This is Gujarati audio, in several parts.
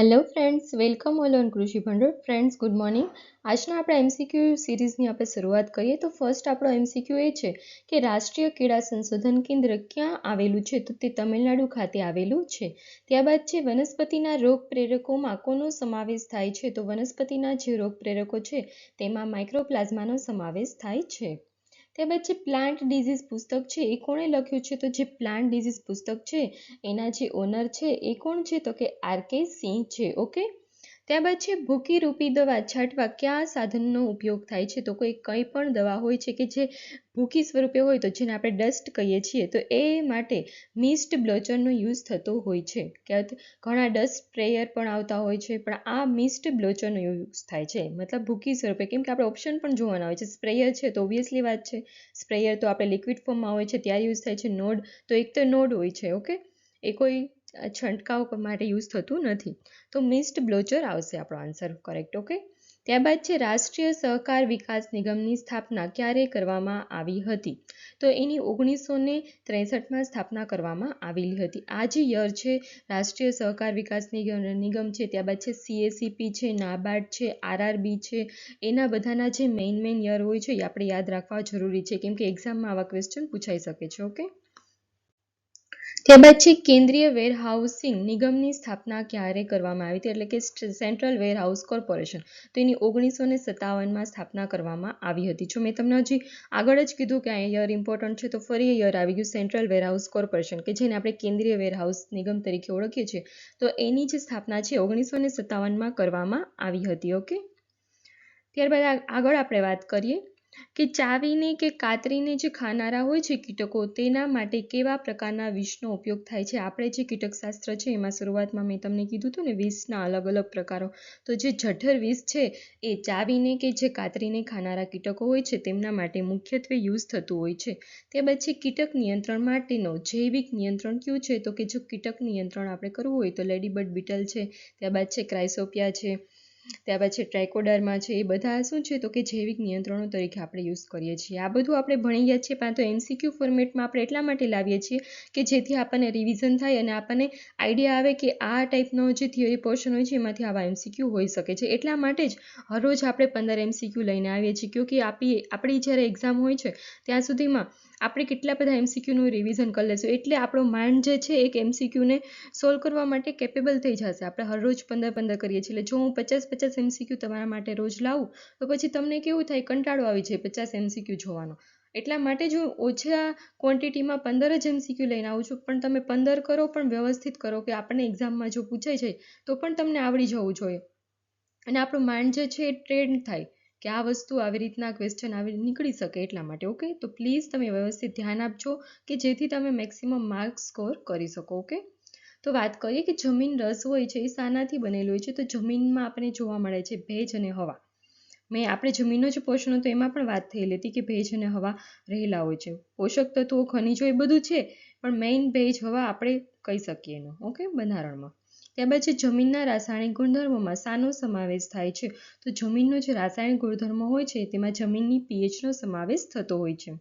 Hello friends welcome all on Krishi Bhandol friends good morning આજના આપણા એમસીક્યુ સિરીઝની આપણે શરૂઆત કરીએ તો ફર્સ્ટ આપણો એમસીક્યુ એ છે કે રાષ્ટ્રીય ક્રીડા સંશોધન કેન્દ્ર ક્યાં આવેલું છે? તો તે તમિલનાડુ ખાતે આવેલું છે. ત્યારબાદ છે વનસ્પતિના રોગ પ્રેરકોમાં કોનો સમાવેશ થાય છે? તો વનસ્પતિના જે રોગ પ્રેરકો છે, તેમાં માઇક્રોપ્લાઝમાનો સમાવેશ થાય છે. ત્યારબાદ જે પ્લાન્ટ ડિઝીઝ પુસ્તક છે, એ કોણે લખ્યું છે? તો જે પ્લાન્ટ ડિઝીઝ પુસ્તક છે, એના જે ઓનર છે, એ કોણ છે? તો કે આર કે સિંહ છે ઓકે ત્યારબાદ છે, ભૂકી રૂપી દવા છાંટવા કયા સાધનનો ઉપયોગ થાય છે? તો કોઈ કંઈ પણ દવા હોય છે કે જે ભૂકી સ્વરૂપે હોય તો જેને આપણે ડસ્ટ કહીએ છીએ, તો એ માટે મિસ્ટ બ્લોચરનો યુઝ થતો હોય છે. કે ઘણા ડસ્ટ સ્પ્રેયર પણ આવતા હોય છે, પણ આ મિસ્ટ બ્લોચરનો યુઝ થાય છે. મતલબ ભૂકી સ્વરૂપે, કેમ કે આપણે ઓપ્શન પણ જોવાના હોય છે. સ્પ્રેયર છે તો ઓબ્વિયસલી વાત છે. સ્પ્રેયર તો આપણે લિક્વિડ ફોર્મમાં હોય છે ત્યારે યુઝ થાય છે. નોડ, તો એક તો નોડ હોય છે, ઓકે? એ કોઈ છંટકાવ માટે યુઝ થતું નથી. તો મિસ્ડ બ્લોચર આવશે આપણો આન્સર કરેક્ટ ઓકે ત્યારબાદ છે, રાષ્ટ્રીય સહકાર વિકાસ નિગમની સ્થાપના ક્યારે કરવામાં આવી હતી? તો એની ઓગણીસો ને ત્રેસઠમાં સ્થાપના કરવામાં આવેલી હતી. આ જે યર છે, રાષ્ટ્રીય સહકાર વિકાસ નિગમ છે, ત્યારબાદ છે સીએસીપી છે, નાબાર્ડ છે આરઆરબી છે, એના બધાના જે મેઇન મેઇન યર હોય છે, એ આપણે યાદ રાખવા જરૂરી છે. કેમ કે એક્ઝામમાં આવા ક્વેશ્ચન પૂછાઈ શકે છે ઓકે ત્યારબાદ છે કેન્દ્રીય વેરહાઉસિંગ નિગમની સ્થાપના ક્યારે કરવામાં આવી હતી? એટલે કે સેન્ટ્રલ વેરહાઉસ કોર્પોરેશન. તો એની ઓગણીસો ને સત્તાવનમાં સ્થાપના કરવામાં આવી હતી. જો મેં તમને હજી આગળ જ કીધું કે આ યર ઇમ્પોર્ટન્ટ છે, તો ફરી યર આવી ગયું સેન્ટ્રલ વેરહાઉસ કોર્પોરેશન, કે જેને આપણે કેન્દ્રીય વેરહાઉસ નિગમ તરીકે ઓળખીએ છીએ. તો એની જે સ્થાપના છે ઓગણીસો ને સત્તાવનમાં કરવામાં આવી હતી. ઓકે? ત્યારબાદ આગળ આપણે વાત કરીએ. કે ચાવીને કે કાતરીને જે ખાનારા હોય છે કીટકો, તેના માટે કેવા પ્રકારના વિષનો ઉપયોગ થાય છે? આપણે જે કીટકશાસ્ત્ર છે, એમાં શરૂઆતમાં મેં તમને કીધું હતું ને, વિષના અલગ અલગ પ્રકારો. તો જે જઠર વિષ છે, એ ચાવીને કે જે કાતરીને ખાનારા કીટકો હોય છે, તેમના માટે મુખ્યત્વે યુઝ થતું હોય છે. તે પછી કીટક નિયંત્રણ માટેનો જૈવિક નિયંત્રણ કયું છે? તો કે જો કીટક નિયંત્રણ આપણે કરવું હોય તો લેડીબર્ડ બીટલ છે, ત્યારબાદ છે ક્રાઇસોપિયા છે ત્યાર પછી ટ્રાઇકોડરમાં છે, એ બધા શું છે તો કે જૈવિક નિયંત્રણો તરીકે આપણે યુઝ કરીએ છીએ. આ બધું આપણે ભણી ગયા છીએ પણ તો એમસીક્યુ ફોર્મેટમાં આપણે એટલા માટે લાવીએ છીએ કે જેથી આપણને રિવિઝન થાય અને આપણને આઈડિયા આવે કે આ ટાઈપનો જે થિયરી પોર્શન હોય છે, એમાંથી આવા એમસીક્યુ હોઈ શકે છે. એટલા માટે જ હરરોજ આપણે પંદર એમસીક્યુ લઈને આવીએ છીએ કે આપી, આપણી જ્યારે એક્ઝામ હોય છે, ત્યાં સુધીમાં આપણે કેટલા બધા એમસીક્યુનું રિવિઝન કરી લેશું. એટલે આપણો માઇન્ડ જે છે, એક એમસીક્યુને સોલ્વ કરવા માટે કેપેબલ થઈ જશે. આપણે હરરોજ પંદર પંદર કરીએ છીએ. એટલે જો હું પચાસ પચાસ એમસીક્યુ તમારા માટે રોજ લાવું, તો પછી તમને કેવું થાય? કંટાળો આવી જાય પચાસ એમસીક્યુ જોવાનો. એટલા માટે જો ઓછા ક્વોન્ટિટીમાં પંદર જ એમસીક્યુ લઈને આવું છું. પણ તમે પંદર કરો, પણ વ્યવસ્થિત કરો કે આપણને એક્ઝામમાં જો પૂછાય છે તો પણ તમને આવડી જવું જોઈએ. અને આપણું માઇન્ડ જે છે, એ ટ્રેન્ડ થાય. કે આ વસ્તુ આવી રીતના ક્વેશ્ચન આવી નીકળી શકે એટલા માટે ઓકે તો પ્લીઝ તમે વ્યવસ્થિત ધ્યાન આપજો કે જેથી તમે મેક્સિમમ માર્ક્સ સ્કોર કરી શકો ઓકે તો વાત કરીએ કે જમીન રસ હોય છે એ શાનાથી બનેલું હોય છે, તો જમીનમાં આપણે જોવા મળે છે ભેજ અને હવા. મેં આપણે જમીનનો જ પોષણ હતો, એમાં પણ વાત થયેલી હતી કે ભેજ અને હવા રહેલા હોય છે. પોષક તત્વો, ખનિજો એ બધું છે, પણ મેઇન ભેજ, હવા આપણે કહી શકીએ એનો ઓકે બંધારણમાં. ત્યારબાદ જમીનના રાસાયણિક ગુણધર્મોમાં શાનો સમાવેશ થાય છે. તો જમીનનો જે રાસાયણિક ગુણધર્મ હોય છે, તેમાં જમીનની પીએચનો સમાવેશ થતો હોય છે.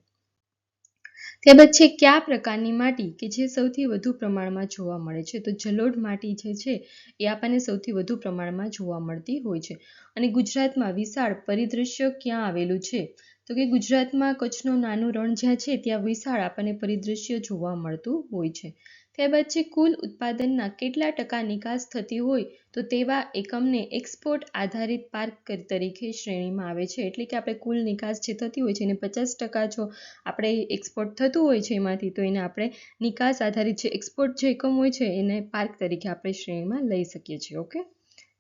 ત્યારબાદ છે, કયા પ્રકારની માટી કે જે સૌથી વધુ પ્રમાણમાં જોવા મળે છે? તો જલોઢ માટી જે છે, એ આપણને સૌથી વધુ પ્રમાણમાં જોવા મળતી હોય છે. અને ગુજરાતમાં વિશાળ પરિદૃશ્ય ક્યાં આવેલું છે? તો કે ગુજરાતમાં કચ્છનું નાનું રણ જ્યાં છે, ત્યાં વિશાળ આપણને પરિદૃશ્ય જોવા મળતું હોય છે. ત્યારબાદ છે કુલ ઉત્પાદનના કેટલા ટકા નિકાસ થતી હોય તો તેવા એકમને એક્સપોર્ટ આધારિત પાર્ક તરીકે શ્રેણીમાં આવે છે. એટલે કે આપણે કુલ નિકાસ જે થતી હોય છે એને પચાસ ટકા જો આપણે એક્સપોર્ટ થતું હોય છે એમાંથી, તો એને આપણે નિકાસ આધારિત જે એક્સપોર્ટ જે એકમ હોય છે એને પાર્ક તરીકે આપણે શ્રેણીમાં લઈ શકીએ છીએ. ઓકે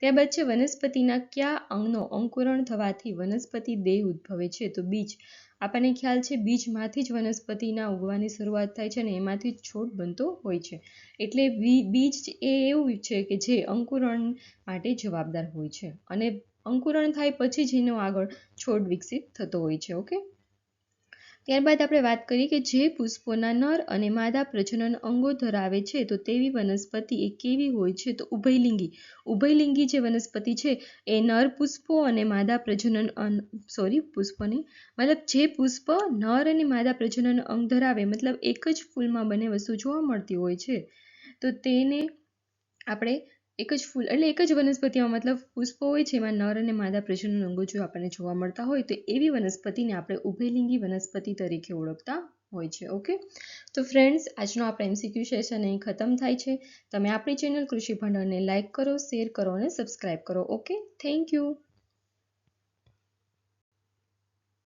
ત્યારબાદ છે વનસ્પતિના કયા અંગનો અંકુરણ થવાથી વનસ્પતિ દેહ ઉદ્ભવે છે? તો બીજ. આપણને ખ્યાલ છે બીજમાંથી જ વનસ્પતિના ઉગવાની શરૂઆત થાય છે અને એમાંથી જ છોડ બનતો હોય છે. એટલે બીજ એ એવું છે કે જે અંકુરણ માટે જવાબદાર હોય છે. અને અંકુરણ થાય પછી જ એનો આગળ છોડ વિકસિત થતો હોય છે, ઓકે? ત્યારબાદ આપણે વાત કરીએ કે જે પુષ્પોના નર અને માદા પ્રજનન અંગો ધરાવે છે, તો તેવી વનસ્પતિ એ કેવી હોય છે? તો ઉભયલિંગી. ઉભયલિંગી જે વનસ્પતિ છે, એ નર પુષ્પો અને માદા પ્રજનન સોરી પુષ્પને મતલબ જે પુષ્પ નર અને માદા પ્રજનન અંગ ધરાવે, મતલબ એક જ ફૂલમાં બંને વસ્તુ જોવા મળતી હોય છે. તો તેને આપણે એક જ ફૂલ, એટલે એક જ વનસ્પતિમાં મતલબ પુષ્પો હોય છે, એમાં નર અને માદા પ્રજનન અંગો જો આપણને જોવા મળતા હોય, તો એવી વનસ્પતિને આપણે ઉભયલિંગી વનસ્પતિ તરીકે ઓળખતા હોય છે, ઓકે? તો ફ્રેન્ડ્સ, આજનો આપણો એમસીક્યુ સેશન અહીં ખતમ થાય છે. તમે આપણી ચેનલ કૃષિ ભંડોળને લાઇક કરો, શેર કરો અને સબસ્ક્રાઈબ કરો, ઓકે? Thank you.